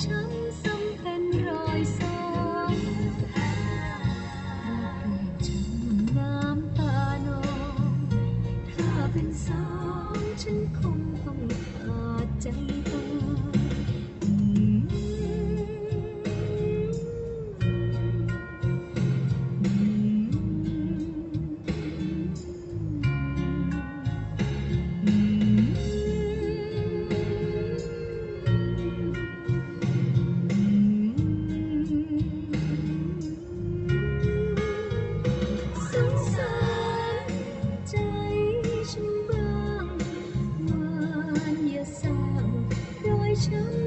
ช้ำซ้ำเป็นรอยซ้ำแรงฉันน้ำตานอง ถ้าเป็นสองฉันคงต้อง ฉั